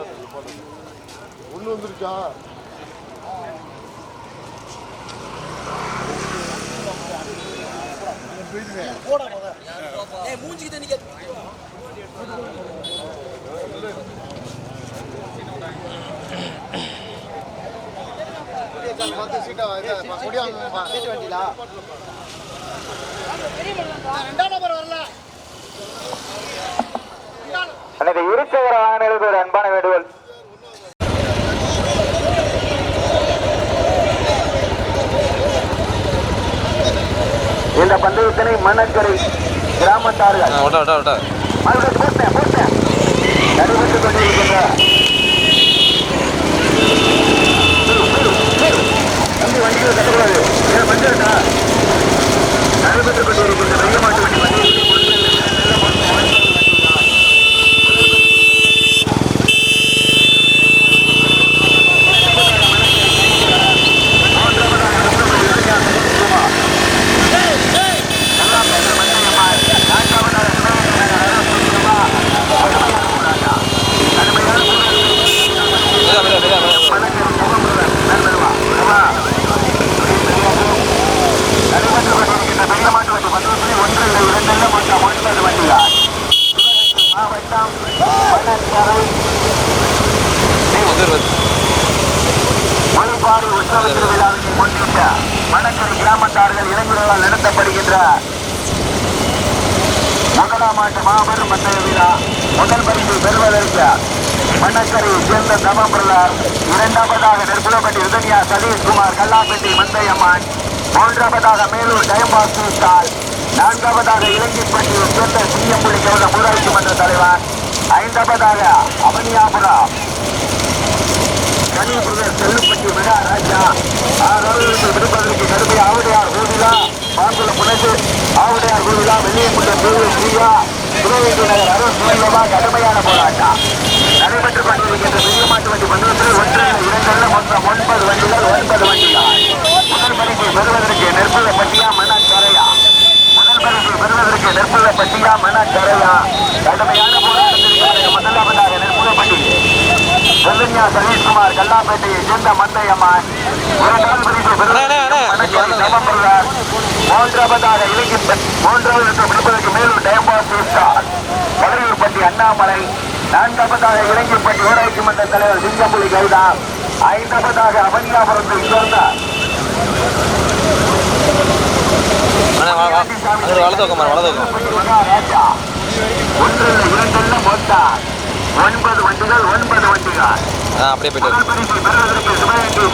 நிப்பாட்டல நிப்பாட்டல நிப்பாட்டல ஒண்ணு வந்துருச்சா பத்து சீட்டா வண்டியில எனக்கு இருசக்கர வாகனங்களுக்கு ஒரு அன்பான வேண்டுகோள். இந்த பந்தயத்தினை மணக்கரை கிராமத்தார்கள் போட்டேன் போட்டேன் நடைபெற்றுக் கொண்டிருக்கின்ற வண்டிகள் கட்டக்கூடாது. வந்துட்டா நடைபெற்றுக் கொண்டிருக்கின்ற வெள்ள மாட்டு வண்டி வண்டி மலைப்பாடு உற்சவ திருவிழாவினை முன்னிட்டு மணக்கரை கிராமத்தார்கள் இளைஞர்களால் நடத்தப்படுகின்ற முதலாம் ஆண்டு மாபெரும் பந்தய விழா முதல் பரிசு பெறுவதற்கு மணக்கரை சேர்ந்த தவம்பிரதார் இரண்டாவதாக நெற்குலப்பட்டி உதனியா சதீஷ்குமார் கல்லாப்பட்டி மந்தையம்மான் மூன்றாவதாக மேலூர் டயம்பாஸ் ஸ்டால் நான்காவதாக இலங்கைப்பட்டி சேர்ந்த சிஎம்புலி கவுத ஊராட்சி மன்ற தலைவர் ஐந்தாவதாக அவனியாபுரா கனிபுரர் செல்லுப்பட்டி விழா ராஜா. ஆரோக்கியத்தை விடுப்பதற்கு கடுமை ஆவுடையார் கோவிலா பாங்குள புனது ஆவுடையார் கோவிலா வெள்ளியமுள்ள கோவில் ஸ்ரீயா புரோகித நகர் அரசு கடுமையான போராட்டம். நடைபெற்றுக் கொண்டிருக்கின்ற பெரிய வண்டி மண்டலத்தில் ஒன்று இரண்டல்ல மொத்தம் ஒன்பது வண்டிகள் ஒன்பது வண்டிகள் முதல் பரிசு பெறுவதற்கு நெற்புல பட்டியா மன முதல் பரிசு பெறுவதற்கு நெற்புல பட்டியா மன கடுமையான போராட்டத்திற்கு முதலாவதாக நெற்புல பட்டி சதீஷ்குமார் கல்லாப்பேட்டையை சேர்ந்த மந்தையம்மான் இரண்டாவது பரிசு பெறுவதற்கு நவம்பர் மூன்றாவதாக இலக்கிய மூன்றாவது விடுப்பதற்கு மேலும் டயம்பாஸ் ஸ்டார் அண்ணாமலை நான்காவதாக இலங்கைப்பட்டி ஊராட்சி மன்ற தலைவர் சிங்கம்புலி கவுடா ஐந்தாவதாக அவனியாபுரத்தில் சேர்ந்த ஒன்றில் இரண்டல்ல மொத்தம் ஒன்பது வண்டிகள் ஒன்பது வண்டிகள். அப்படியே போயிட்டு சிவகங்கை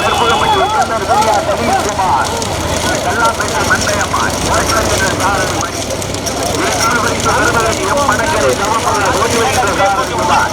மேற்குள்ளப்பட்டி உயர்ந்தர் பெரியார் சதீஷ்குமார் கல்லாப்பேட்டை வழக்கறிஞர் சாரதி மணி இரண்டாவது பரிசு பெறுவதற்கு எம் மணக்கரை நவம்பர் ஓய்வெடுத்த சாரதி குமார்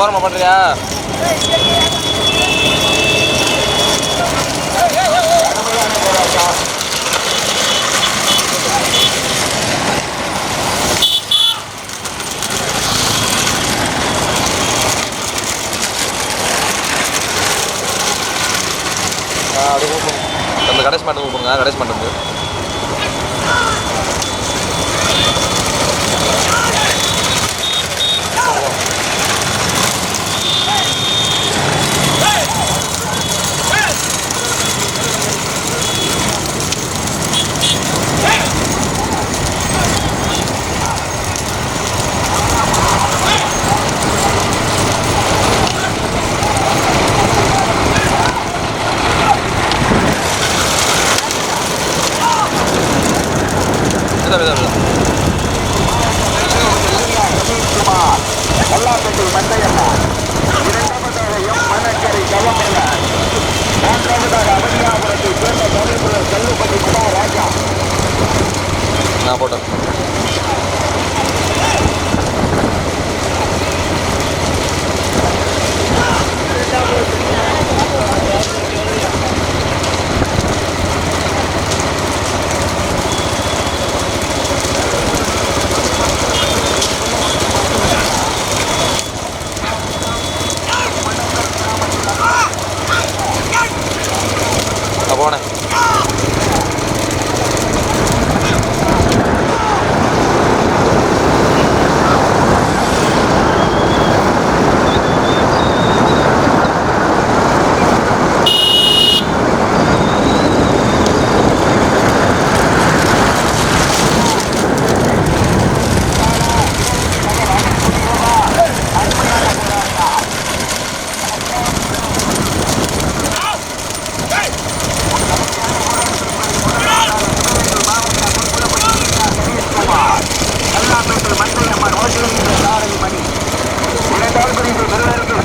ஓரமா பண்றியா? அந்த கடைசி மாட்டம் கூப்பிடுங்க. கடைசி மாட்டம்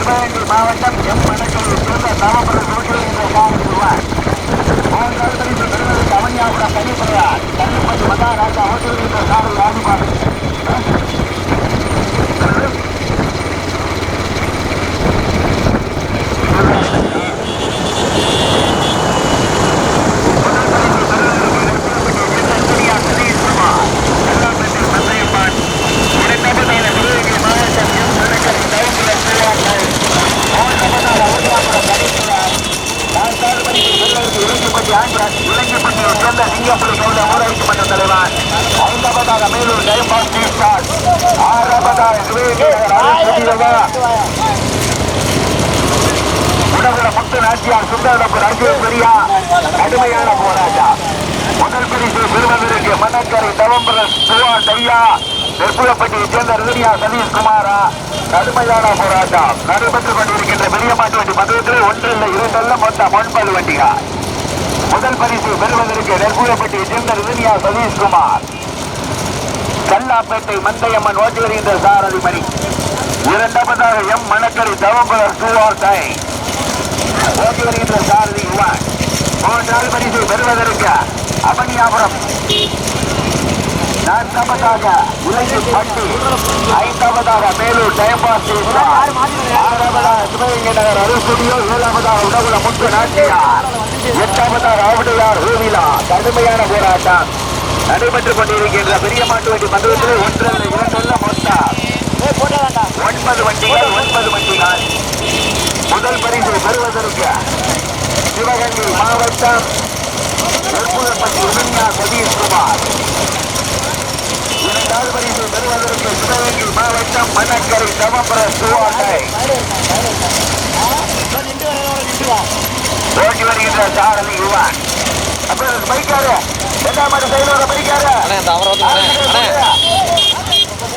சிவகங்கை மாவட்டம் எம் மணக்கரை சேர்ந்த தாமபுரம் ஓட்டுநர் சாரதி ரூபாய் மூன்றாவது பிரிவு திருநெல்வேலி அவனியாபுரம் கனிப்பிரதார் கல்லுப்பட்டி மகாராஜா ஓட்டுநர் சாரதி ராஜபாடு மேலூர் ஜெயபால் ஸ்ரீஸ்டார் ஆறாவதாக உடகுல முத்து நாச்சியார் சுந்தரப்பு ரஞ்சித் பெரியா கடுமையான போராட்டம் முதல் பரிசு பெறுவதற்கு மணக்கரை நவம்பர் சுவா டையா நெற்புலப்பட்டியை சேர்ந்த ரிதனியா சதீஷ்குமாரா கடுமையான போராட்டம் நடைபெற்றுக் கொண்டிருக்கின்ற பெரிய மாட்டு வண்டி மதுரத்தில் ஒன்று இல்லை இரண்டல்ல மொத்தம் ஒன்பது வண்டிகள் முதல் பரிசு பெறுவதற்கு நெற்புலப்பட்டியை சேர்ந்த ரிதனியா சதீஷ்குமார். கல்லாப்பேட்டை மந்தையம்மன் ஓட்டி வருகின்ற சாரதி மணி இரண்டாவதாக எம். மணக்கரை தவம்பலர் சுவார் டை ஓட்டி வருகின்ற சாரதி யுவான். மூன்றாவது பரிசு பெறுவதற்கு அவனியாபுரம் நான்காவதாக உலகி பட்டி ஐந்தாவதாக மேலூர் ஜெயபாஸ் ஆறாவதாக சிவகங்கை நகர் அருள்குடியோ ஏழாவதாக உடகுல முத்து நாட்டியார். எட்டாவதாக ஆவுடையார் ரூவிலா கடுமையான போராட்டம். நடைபெற்றுக் கொண்டிருக்கின்ற பெரிய மாட்டு வண்டி மண்டலத்தில் ஒன்றல்ல இரண்டல்ல மொத்தம் ஒன்பது வண்டிகள் ஒன்பது வண்டிகள். முதல் பரிசு பெறுவதற்கு சிவகங்கை மாவட்டம் நெற்புலப்பட்டி உதன்யா சதீஷ்குமார் இரண்டாவது பரிசு பெறுவதற்கு சிவகங்கை மாவட்டம் மணக்கரை தவம்பர சுவாட்டை. ஓட்டி வருகின்ற யுவான். அப்புறம்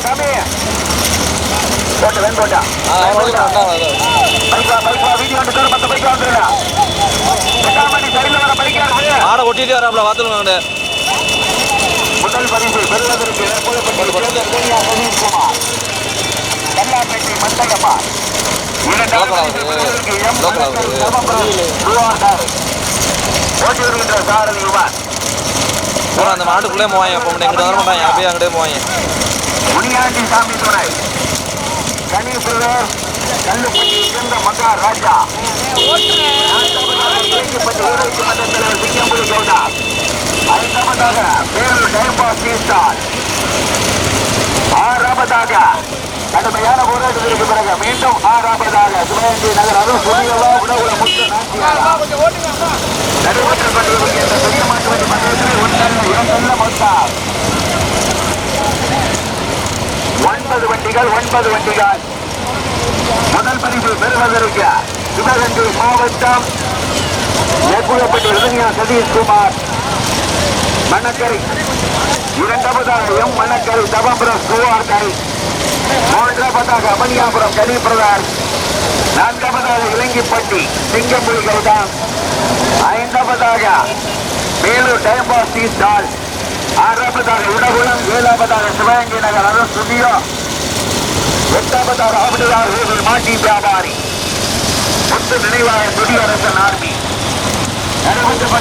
சாமி. போட்டு வெண் போட்டா. பைக்கா பைக்கா வந்து தூரம் பத்து பைக்கா ஆடை ஒட்டிட்டு வராப்ல பார்த்துருங்க முதல் பரிசு பெறுவதற்கு நெற்புலப்பட்டி சேர்ந்த சதீஷ்குமார் கல்லாப்பேட்டை மந்தகம்மா இரண்டாவது பரிசு பெறுவதற்கு எம் ஓட்டி வருகின்ற சாரதி அந்த மாட்டுக்குள்ளே போவாங்க அப்போ எங்கிட்ட வர மாட்டாங்க அப்படியே அங்கிட்டே போவாங்க முனியாண்டி சாமி துணை கணேசுவர் கல்லுப்பட்டி சேர்ந்த மகா ராஜா பாகிஸ்தான் ஆறாவதாக கடுமையான போராட்டத்திற்கு பிறகு மீண்டும் ஆறாவதாக சிவகங்கை நகர் அருள் சுனிகளா உணவுல முத்து நடுவற்ற பள்ளியில் இந்த பெரிய மாற்றுவதி மொத்தம். ஒன்பது வண்டிகள் ஒன்பது வண்டிகள். முதல் பதிவு பெறுவதற்கு சிவகங்கை மாவட்டம் நெக்குழப்பட்டி இளைஞர் சதீஷ்குமார். மணக்கரை. இரண்டாவதாக எம் மணக்கரை தவம்பரம் சுவார்கரை. மூன்றாவதாக அமனியாபுரம் கலிபிரதார் நான்காவதாக இலங்கிப்பட்டி சிங்கம்புலி கௌதம் ஐந்தாவதாக மேலூர் டைம்பாஸ் டீ ஸ்டால் ஆறாவதாக உடகுளம் ஏழாவதாக சிவகங்கை நகர் அரசு சுதியோ. எட்டாவதாக ஆவடியார் மாட்டி வியாபாரி. முத்து நினைவாக துடியரசன் ஆர்மி. நடைபெற்றுக்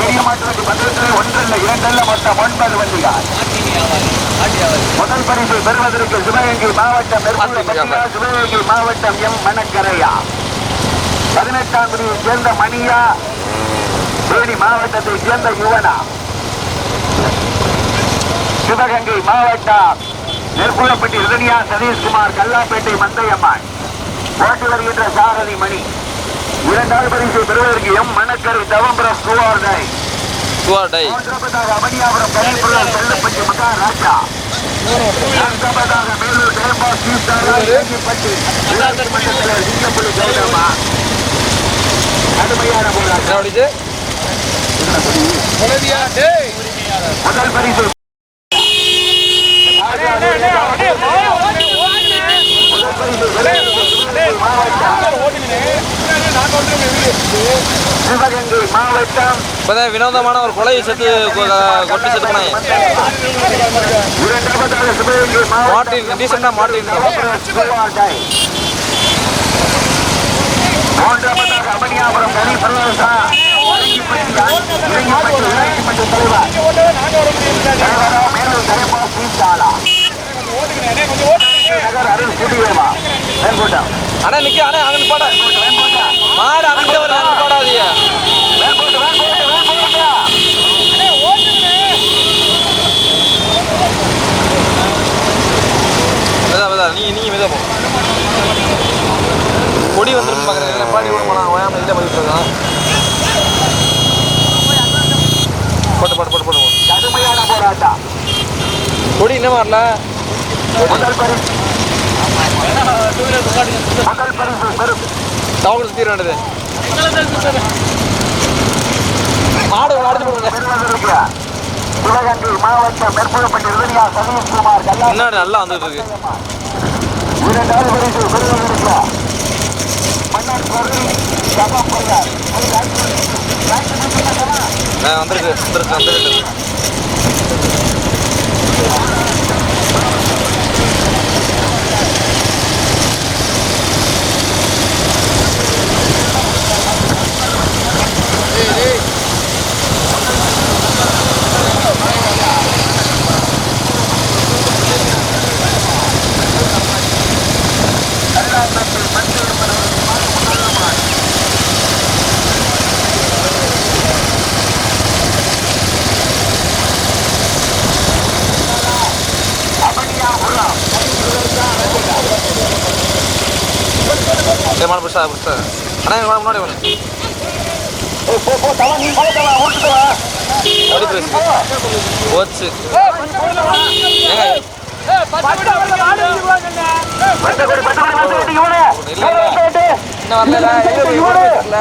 பெரிய மாற்று பந்தயத்தில் ஒன்றல்ல இரண்டல்ல மொத்தம் ஒன்பது வண்டிகள். முதல் பரிசு பெறுவதற்கு சிவகங்கை மாவட்டம் சிவகங்கை மாவட்டம் எம். மணக்கரையா. பதினெட்டாம் பிரிவை சேர்ந்த மணியா தேனி மாவட்டத்தை சேர்ந்த யுவனா. சிவகங்கை மாவட்டம் நெற்குளப்பட்டி இரணியா சதீஷ்குமார் கல்லாப்பேட்டை மந்தையம்மாள். ஓட்டி வருகின்ற சாரதி மணி. இரண்டாவது பரிசு பெறுவதற்கு எம் மணக்கரை தவம்பரம் சுவார்டை டூஆர் டை மூன்றாவதாக அமனியாபுரம் கலிபுரம் செல்லப்பட்டி மகாராஜா நான்காவதாக மேலூர் ஜெயம்பா சீசாரா இலங்கிப்பட்டி உள்ளாட்சி மன்றத்தில் சிங்கப்பள்ளி ஜெயராமா கடுமையான போராட்டம் முதல் பரிசு முதல் பரிசு மாவட்டம் இப்பதான் வினோதமான ஒரு கொலை செத்து கொட்டி செத்து போனாங்க மாட்டின் டீசெண்டா மாட்டின் மூன்றாவதாக அமனியாபுரம் கனி பிரதேசா தலைவர் நகர் அருள் அண்ணா நிக்க அண்ணா அங்க பாட. மாடு அங்க வர பாடாதீங்க. வெண்கோட்டு வெண்கோட்டு வெண்கோட்டு மெதா மெதா நீ நீங்க மெதா போ. கொடி வந்துரும் பாக்குறேன். பாடி விட போனா ஓயாம இல்ல பதில் இருக்கான். போட்டு போட்டு போட்டு போட்டு கொடி என்ன வரல. மக்கள் பரிசு பெரும் தவறு வேண்டியது மாடு சிவகங்கை மாவட்டம் மேற்கொள்ளப்பட்ட இளைஞா சதீஷ்குமார் நல்லா வந்துட்டு இருக்கு இரண்டாவது பரிசு மன்னர் வந்திருக்கு வந்துருக்கு ஏ மாடு புடிச்சா புடிச்சா அண்ணா எங்க மாடு முன்னாடி வந்து போ, போ, தவா, நீ போய் தவா, ஓட்டு தவா. ஓடி பேசு போச்சு ஏங்க பத்து கோடி, பத்து கோடி, புதுசா புதுசா அண்ணா இல்ல, இல்ல.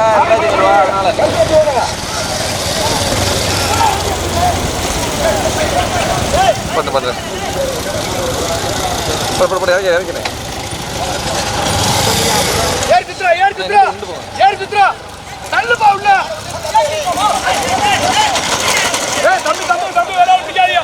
பத்து கோடி. வரல இறக்கி இறக்கிறேன் ஏறு சித்ரா ஏறு சித்ரா தள்ளுப்பா உள்ள. ஏய் தம்பி தம்பி தம்பி வேலை பிடிக்காதியா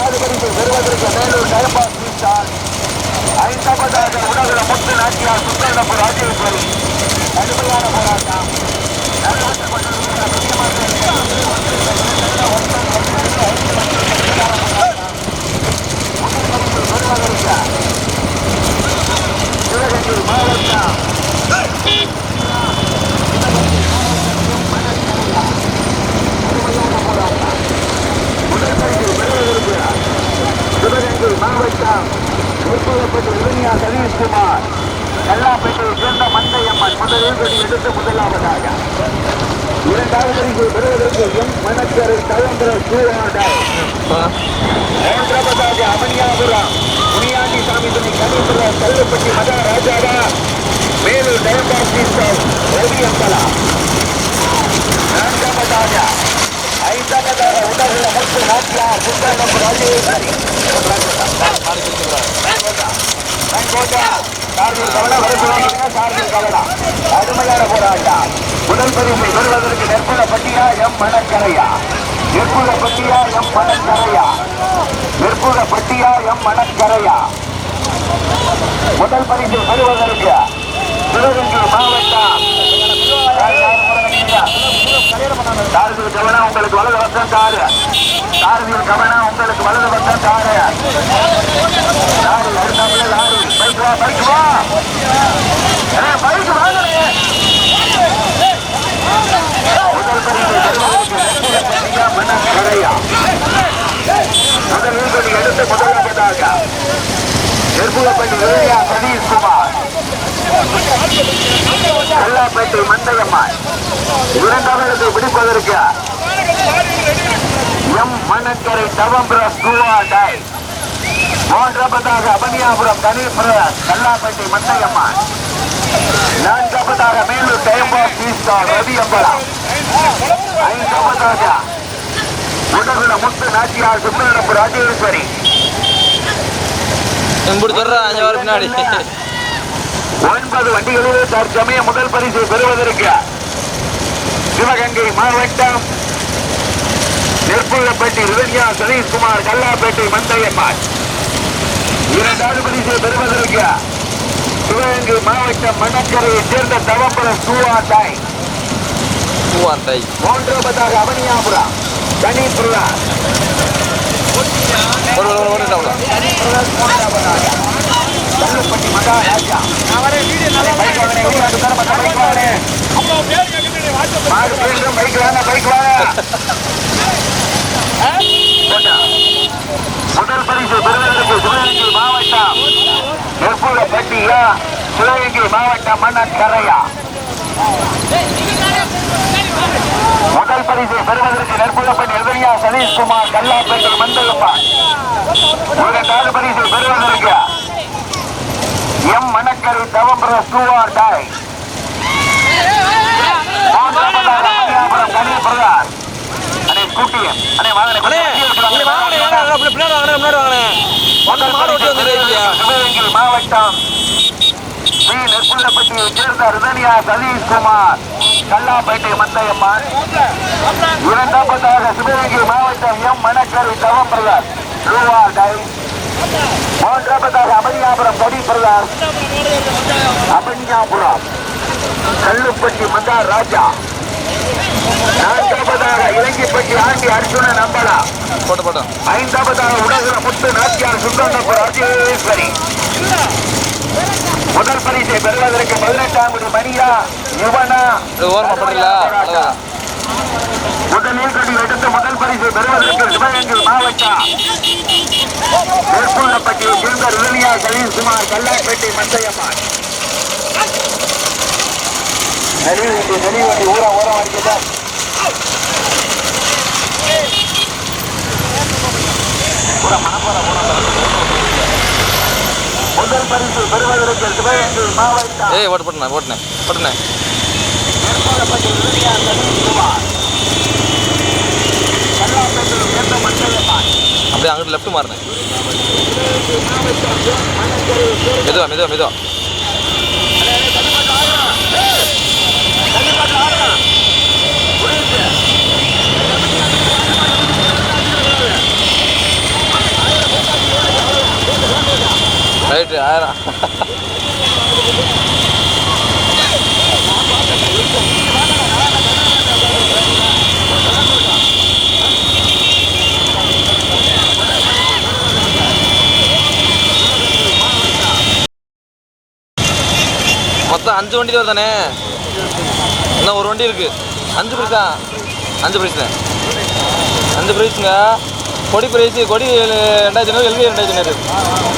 நான்காவது பரிசு பெறுவதற்கு மேலூர் டைபாஸ் வீச்சார் ஐந்தாவதாக உலகில முத்து நாட்டியார் சுந்தரபுரம் ராஜேஸ்வரி. கடுமையான போராட்டம். சிவகங்கை மாவட்டம் சிவகங்கை மாவட்டம் உட்புறப்பட்ட இளைஞா சதீஷ்குமார் கல்லாப்பேட்டையை சேர்ந்த மந்தையம்மன் முதலில் கொடி எடுத்து முதலாவதாக இரண்டாவது பரிசு பெறுவதற்கு எம் மணக்கரை தழந்திர சூழாடை ஹைதராபாத் அமன்யாபுரம் முனியாண்டி சாமி துணை கணேஸ்வர கல்லுப்பட்டி மகாராஜாவா மேலூர் டயம்பாசி ரவியம்பலா நான்காவதாக ஐந்தாவதாக உடல்ல முத்து நாட்டியார் சுந்தரம் ராஜேஸ்வரி அருமையான போராட்டம் முதல் பரிசை பெறுவதற்கு நெற்புல பட்டியா எம் மணக்கரையா நெற்புல பட்டியா எம் மணக்கரையா நெற்புல பட்டியா எம் மணக்கரையா முதல் பரிசு பெறுவதற்கு சிவகங்கை மாவட்டம். தாரதியில் கவனம் உங்களுக்கு வலது பக்கம் தாரு தாரதியில் கவனம் உங்களுக்கு வலது பக்கம் தாரு லாரி லாரி. பைக் வா பைக் வா. பைக் வாங்கலே. முதல் பரிசு முதலாவதாக நெற்புலப்பட்டி விஜயா சதீஷ்குமார் கல்லாப்பேட்டை மந்தையம்மாள் இரண்டாவது பிடிப்பதற்கு எம் மணக்கரை நவம்பர் டை மூன்றாவதாக அபனியாபுரம் கணேஸ்வரர் கல்லாப்பேட்டை மந்தையம்மாள் நான்காவதாக மேலூர் தேவ ஈஸ்டா ரவி அம்பலம் ஐந்தாவதாக உடகுல முத்து நாச்சியார் சுப்பிரமணியப்பு ராஜேஸ்வரி ஒன்பது வண்டிகளிலே தற்சமயம் முதல் பரிசை பெறுவதற்கு சிவகங்கை மாவட்டம் நெற்புள்ளப்பட்டி ரிவன்யா சதீஷ்குமார் கல்லாப்பேட்டை மந்தையம்மாள் இரண்டாவது பரிசை பெறுவதற்கு சிவகங்கை மாவட்டம் மணக்கரையைச் சேர்ந்த தவம்பரம் சூவா தாய் பூவார்த்தை மூன்றாவதாக அவனியாபுரம் கணிபுரா ஒரு ஒரு ஒரு கல்லுப்பட்டி மகாராஜா. பைக் வாங்கினே வெளியாட்டு தர மாட்டேன் பைக் வாங்கினே அம்மா பேர் கேட்குது வாட்ஸ்அப் மாடு போயிட்டு பைக் வாங்க பைக் வாங்க. போட்டா. முதல் பரிசு பெறுவதற்கு சிவகங்கை மாவட்டம். நெற்புள்ள பட்டியா சிவகங்கை மாவட்டம் மன்னன் கரையா. முதல் பரிசு பெறுவதற்கு நெற்புள்ளப்பட்டி எதிரியா சதீஷ்குமார் கல்லாப்பேட்டை மந்தகப்பா இரண்டாவது பரிசு பெறுவதற்கு எம் மணக்கரை தவம்பர சூவார் டாய் மாவட்டம் ஸ்ரீ நெற்புள்ளப்பட்டியை சேர்ந்த ரிதனியா சதீஷ்குமார். கல்லாப்பேட்டை மந்தையம்மாள் இரண்டாவதாக சிவகங்கை மாவட்டம் எம். மணக்கரை தவம் பிரதார் ரூவா டை மூன்றாவதாக அமரியாபுரம் கடி பிரதார் அமரியாபுரம் கல்லுப்பட்டி மந்தார் ராஜா. நான்காவதாக இலங்கைப்பட்டி ஆண்டி அர்ஜுன நம்பலா. போட்டு போட்டோம் ஐந்தாவதாக உலகிற முத்து நாச்சியார் சுந்தரப்பு ராஜேஸ்வரி முதல் பரிசை பெறுவதற்கு பதினெட்டாம் கோடி மணியா யுவனா. முதலில் கொடி எடுத்து முதல் பரிசை பெறுவதற்கு சிவகங்கை மாவட்டம். மேற்கொள்ளப்பட்டியை சேர்ந்த ரிதனியா சதீஷ்குமார் கல்லாப்பேட்டை மந்தையம்மாள். நெறிவண்டி நெறிவண்டி ஊரா ஓரம் அடிக்கதா முதல் பரிசு பெறுவதற்கு சிவகங்கை மாவட்டம் ஏய் ஓட்டு மேற்கொள்ளப்பட்ட ரிதனியா சதீஷ்குமார் அப்படியே அங்கிட்டு லெஃப்ட் மாறினேன் மெதுவா மெதுவா மெதுவா. வேணாம் மொத்தம் அஞ்சு வண்டி தான்? தானே இன்னும் ஒரு வண்டி இருக்கு. அஞ்சு பிரைஸ் தான் அஞ்சு பிரைஸ் தான்? அஞ்சு பிரைஸுங்க கொடி பிரைஸ் கொடி ரெண்டாயிரத்தி ஐநூறு எல்வி ரெண்டாயிரத்தி ஐநூறு.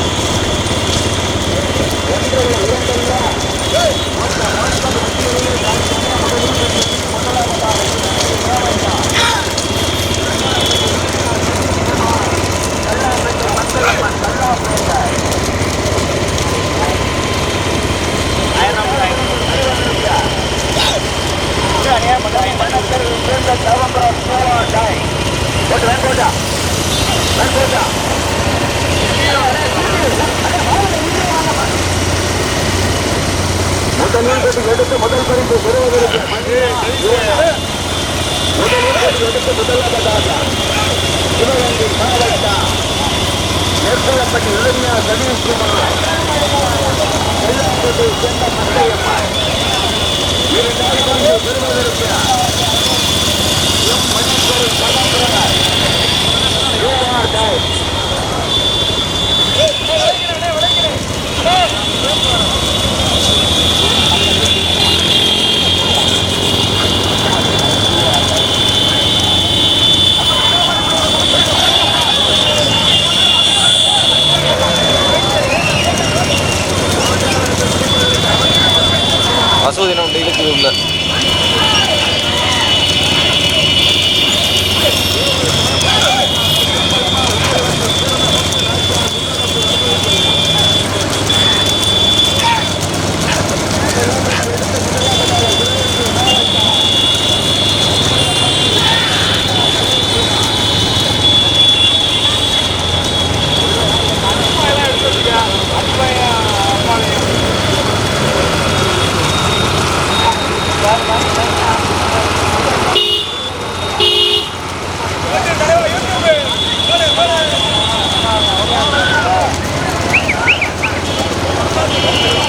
வா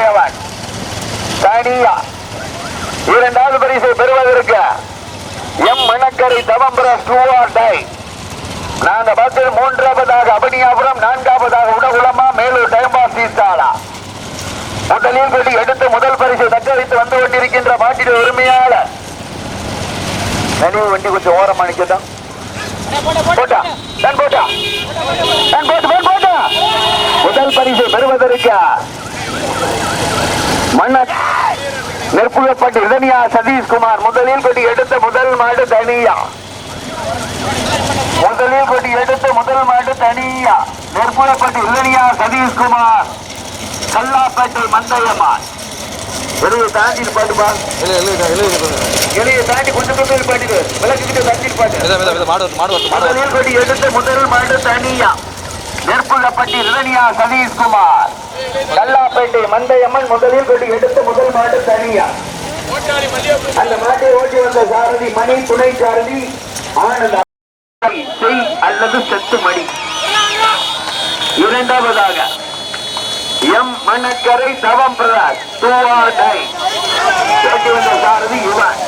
உடையவன் தனியா. இரண்டாவது பரிசை பெறுவதற்கு எம் மணக்கரை தவம்பரம் டூஆர் டை நாங்க பார்த்து மூன்றாவதாக அபனியாபுரம் நான்காவதாக உடகுளமா மேலூர் டைம்பா சீசாலா முதலில் கொடி எடுத்து முதல் பரிசை தக்க வைத்து வந்து கொண்டிருக்கின்ற மாட்டின் உரிமையாளர். நினைவு வண்டி கொஞ்சம் ஓரமா நிக்கட்டும் போட்டா. நான் போட்டா. நான் போட்டு போட்டா. முதல் பரிசை பெறுவதற்கு மன்ன நெற்புழப்பட்டு இதனியா சதீஷ்குமார் முதலில் கொடி எடுத்த முதல் மாடு தனியா. முதலில் கொடி எடுத்த முதல் மாடு தனியா. நெற்புழப்பட்டு இதனியா சதீஷ்குமார் கல்லாப்பேட்டை மந்தையம்மாள். வெளியே தாண்டி பாட்டுப்பா வெளியே தாண்டி கொஞ்சம் கொஞ்சம் பாட்டுக்கு விளக்குக்கிட்டு தாண்டி பாட்டு மாடு மாடு மாடு எடுத்த முதல் மாடு தனியா. நெற்புள்ளப்பட்டி ரிதனியா சதீஷ்குமார். கல்லாப்பேட்டை மந்தையம்மன் முதலில் கொண்டு எடுத்த முதல் மாட்டு தனியா. அந்த மாட்டை ஓட்டி வந்த சாரதி மணி துணை சாரதி ஆனந்த. செய் அல்லது செத்து மணி இரண்டாவதாக எம் மணக்கரை தவம் பிரதாஸ் ஆர் டை. ஓட்டி வந்த சாரதி யுவன்.